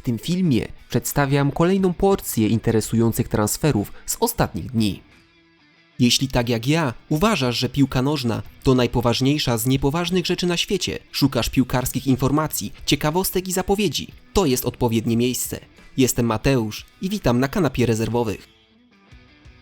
W tym filmie przedstawiam kolejną porcję interesujących transferów z ostatnich dni. Jeśli tak jak ja uważasz, że piłka nożna to najpoważniejsza z niepoważnych rzeczy na świecie, szukasz piłkarskich informacji, ciekawostek i zapowiedzi, to jest odpowiednie miejsce. Jestem Mateusz i witam na kanapie rezerwowych.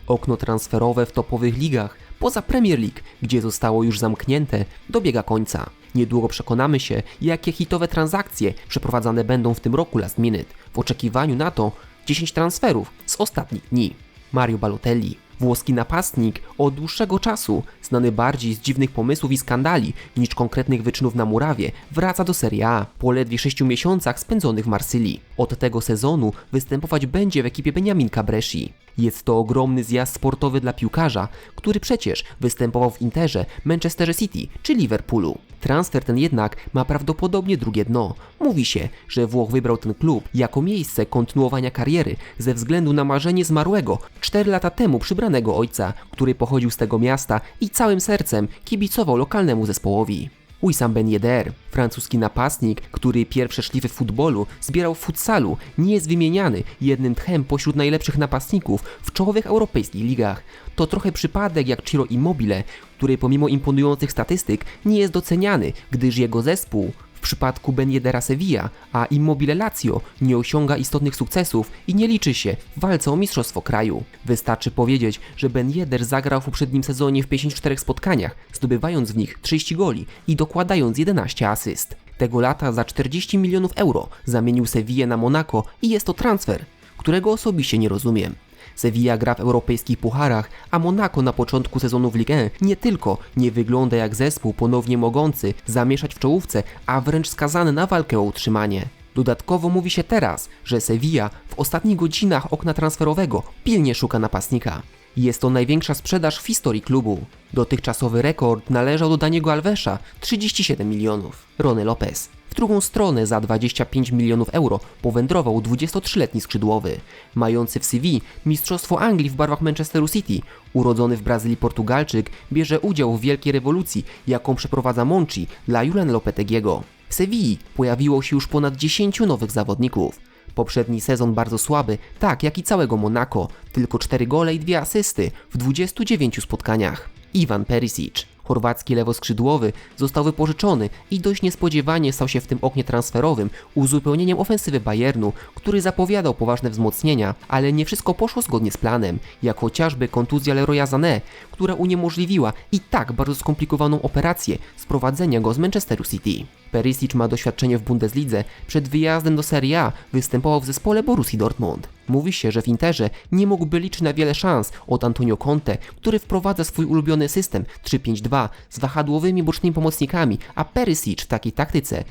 Okno transferowe w topowych ligach, poza Premier League, gdzie zostało już zamknięte, dobiega końca. Niedługo przekonamy się, jakie hitowe transakcje przeprowadzane będą w tym roku last minute, w oczekiwaniu na to 10 transferów z ostatnich dni. Mario Balotelli, włoski napastnik od dłuższego czasu, znany bardziej z dziwnych pomysłów i skandali niż konkretnych wyczynów na murawie, wraca do Serie A po ledwie 6 miesiącach spędzonych w Marsylii. Od tego sezonu występować będzie w ekipie Benjamin Cabresci. Jest to ogromny zjazd sportowy dla piłkarza, który przecież występował w Interze, Manchesterze City czy Liverpoolu. Transfer ten jednak ma prawdopodobnie drugie dno. Mówi się, że Włoch wybrał ten klub jako miejsce kontynuowania kariery ze względu na marzenie zmarłego 4 lata temu przybranego ojca, który pochodził z tego miasta i całym sercem kibicował lokalnemu zespołowi. Wissam Ben Yedder, francuski napastnik, który pierwsze szlify futbolu zbierał w futsalu, nie jest wymieniany jednym tchem pośród najlepszych napastników w czołowych europejskich ligach. To trochę przypadek jak Ciro Immobile, który pomimo imponujących statystyk nie jest doceniany, gdyż jego zespół w przypadku Ben Yedera Sevilla, a Immobile Lazio nie osiąga istotnych sukcesów i nie liczy się w walce o mistrzostwo kraju. Wystarczy powiedzieć, że Ben Yedder zagrał w poprzednim sezonie w 54 spotkaniach, zdobywając w nich 30 goli i dokładając 11 asyst. Tego lata za 40 milionów euro zamienił Sevilla na Monaco i jest to transfer, którego osobiście nie rozumiem. Sevilla gra w europejskich pucharach, a Monaco na początku sezonu w Ligue 1 nie tylko nie wygląda jak zespół ponownie mogący zamieszać w czołówce, a wręcz skazany na walkę o utrzymanie. Dodatkowo mówi się teraz, że Sevilla w ostatnich godzinach okna transferowego pilnie szuka napastnika. Jest to największa sprzedaż w historii klubu. Dotychczasowy rekord należał do Daniego Alvesa 37 milionów. Rony Lopez drugą stronę za 25 milionów euro powędrował 23-letni skrzydłowy, mający w CV Mistrzostwo Anglii w barwach Manchesteru City. Urodzony w Brazylii Portugalczyk bierze udział w wielkiej rewolucji, jaką przeprowadza Monchi dla Juliana Lopetegiego. W Sewilli pojawiło się już ponad 10 nowych zawodników. Poprzedni sezon bardzo słaby, tak jak i całego Monaco, tylko 4 gole i 2 asysty w 29 spotkaniach. Iwan Perisic Chorwacki lewoskrzydłowy został wypożyczony i dość niespodziewanie stał się w tym oknie transferowym uzupełnieniem ofensywy Bayernu, który zapowiadał poważne wzmocnienia, ale nie wszystko poszło zgodnie z planem, jak chociażby kontuzja Leroya Sané, która uniemożliwiła i tak bardzo skomplikowaną operację sprowadzenia go z Manchesteru City. Perisic ma doświadczenie w Bundeslidze, przed wyjazdem do Serie A występował w zespole Borussii Dortmund. Mówi się, że w Interze nie mógłby liczyć na wiele szans od Antonio Conte, który wprowadza swój ulubiony system 3-5-2 z wahadłowymi bocznymi pomocnikami, a Perisic w takiej taktyce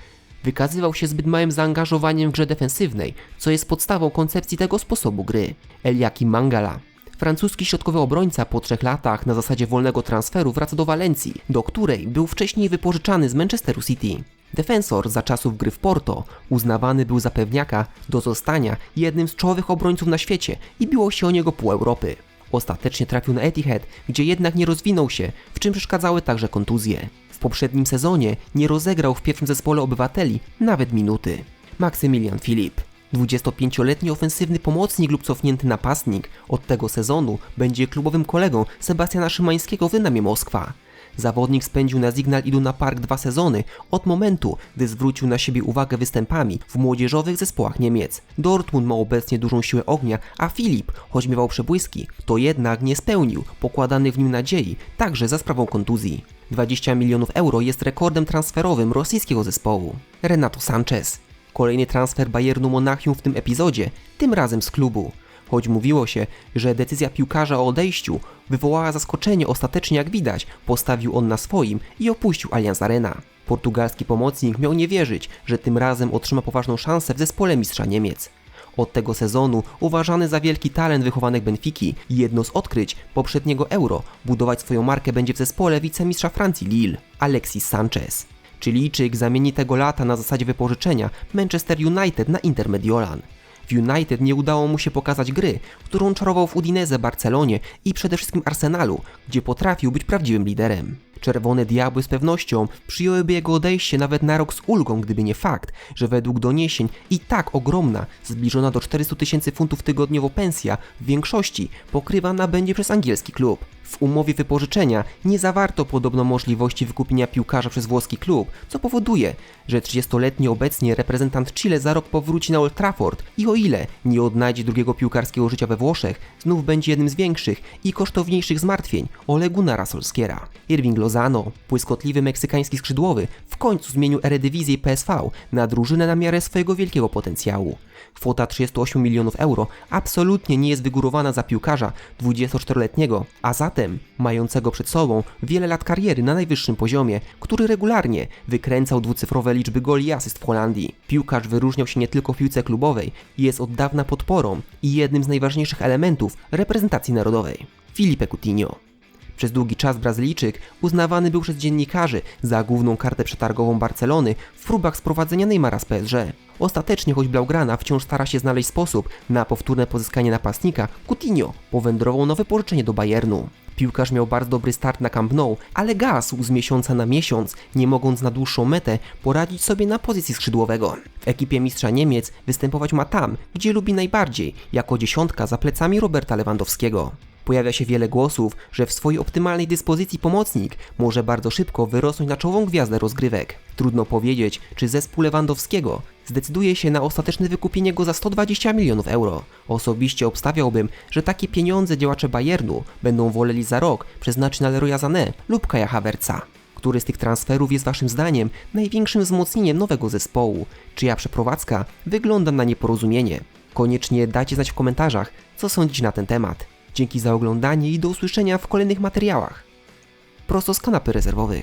wykazywał się zbyt małym zaangażowaniem w grze defensywnej, co jest podstawą koncepcji tego sposobu gry. Eliakim Mangala Francuski środkowy obrońca po trzech latach na zasadzie wolnego transferu wraca do Walencji, do której był wcześniej wypożyczany z Manchesteru City. Defensor za czasów gry w Porto uznawany był za pewniaka do zostania jednym z czołowych obrońców na świecie i biło się o niego pół Europy. Ostatecznie trafił na Etihad, gdzie jednak nie rozwinął się, w czym przeszkadzały także kontuzje. W poprzednim sezonie nie rozegrał w pierwszym zespole obywateli nawet minuty. Maksymilian Filip 25-letni ofensywny pomocnik lub cofnięty napastnik od tego sezonu będzie klubowym kolegą Sebastiana Szymańskiego w Dynamie Moskwa. Zawodnik spędził na Signal Iduna Park dwa sezony od momentu, gdy zwrócił na siebie uwagę występami w młodzieżowych zespołach Niemiec. Dortmund ma obecnie dużą siłę ognia, a Filip, choć miewał przebłyski, to jednak nie spełnił pokładanych w nim nadziei, także za sprawą kontuzji. 20 milionów euro jest rekordem transferowym rosyjskiego zespołu. Renato Sanchez. Kolejny transfer Bayernu Monachium w tym epizodzie, tym razem z klubu. Choć mówiło się, że decyzja piłkarza o odejściu wywołała zaskoczenie, ostatecznie jak widać, postawił on na swoim i opuścił Allianz Arena. Portugalski pomocnik miał nie wierzyć, że tym razem otrzyma poważną szansę w zespole mistrza Niemiec. Od tego sezonu uważany za wielki talent wychowanych Benfiki i jedno z odkryć poprzedniego Euro budować swoją markę będzie w zespole wicemistrza Francji Lille, Alexis Sanchez. Chilijczyk zamieni tego lata na zasadzie wypożyczenia Manchester United na Inter Mediolan. W United nie udało mu się pokazać gry, którą czarował w Udinese, Barcelonie i przede wszystkim Arsenalu, gdzie potrafił być prawdziwym liderem. Czerwone Diabły z pewnością przyjęłyby jego odejście nawet na rok z ulgą, gdyby nie fakt, że według doniesień i tak ogromna, zbliżona do 400 tysięcy funtów tygodniowo pensja w większości pokrywana będzie przez angielski klub. W umowie wypożyczenia nie zawarto podobno możliwości wykupienia piłkarza przez włoski klub, co powoduje, że 30-letni obecnie reprezentant Chile za rok powróci na Old Trafford i o ile nie odnajdzie drugiego piłkarskiego życia we Włoszech, znów będzie jednym z większych i kosztowniejszych zmartwień Ole Gunnara Solskiera. Irving Lozano, błyskotliwy meksykański skrzydłowy, w końcu zmienił Eredivisie i PSV na drużynę na miarę swojego wielkiego potencjału. Kwota 38 milionów euro absolutnie nie jest wygórowana za piłkarza 24-letniego, a mającego przed sobą wiele lat kariery na najwyższym poziomie, który regularnie wykręcał dwucyfrowe liczby goli i asyst w Holandii. Piłkarz wyróżniał się nie tylko w piłce klubowej, jest od dawna podporą i jednym z najważniejszych elementów reprezentacji narodowej. Filipe Coutinho przez długi czas Brazylijczyk uznawany był przez dziennikarzy za główną kartę przetargową Barcelony w próbach sprowadzenia Neymara z PSG. Ostatecznie, choć Blaugrana wciąż stara się znaleźć sposób na powtórne pozyskanie napastnika, Coutinho powędrował na wypożyczenie do Bayernu. Piłkarz miał bardzo dobry start na Camp Nou, ale gasł z miesiąca na miesiąc, nie mogąc na dłuższą metę poradzić sobie na pozycji skrzydłowego. W ekipie mistrza Niemiec występować ma tam, gdzie lubi najbardziej, jako dziesiątka za plecami Roberta Lewandowskiego. Pojawia się wiele głosów, że w swojej optymalnej dyspozycji pomocnik może bardzo szybko wyrosnąć na czołową gwiazdę rozgrywek. Trudno powiedzieć, czy zespół Lewandowskiego zdecyduje się na ostateczne wykupienie go za 120 milionów euro. Osobiście obstawiałbym, że takie pieniądze działacze Bayernu będą woleli za rok przeznaczyć na Leroya Sané lub Kaja Havertza. Który z tych transferów jest Waszym zdaniem największym wzmocnieniem nowego zespołu? Czyja przeprowadzka wygląda na nieporozumienie? Koniecznie dajcie znać w komentarzach, co sądzicie na ten temat. Dzięki za oglądanie i do usłyszenia w kolejnych materiałach. Prosto z kanapy rezerwowych.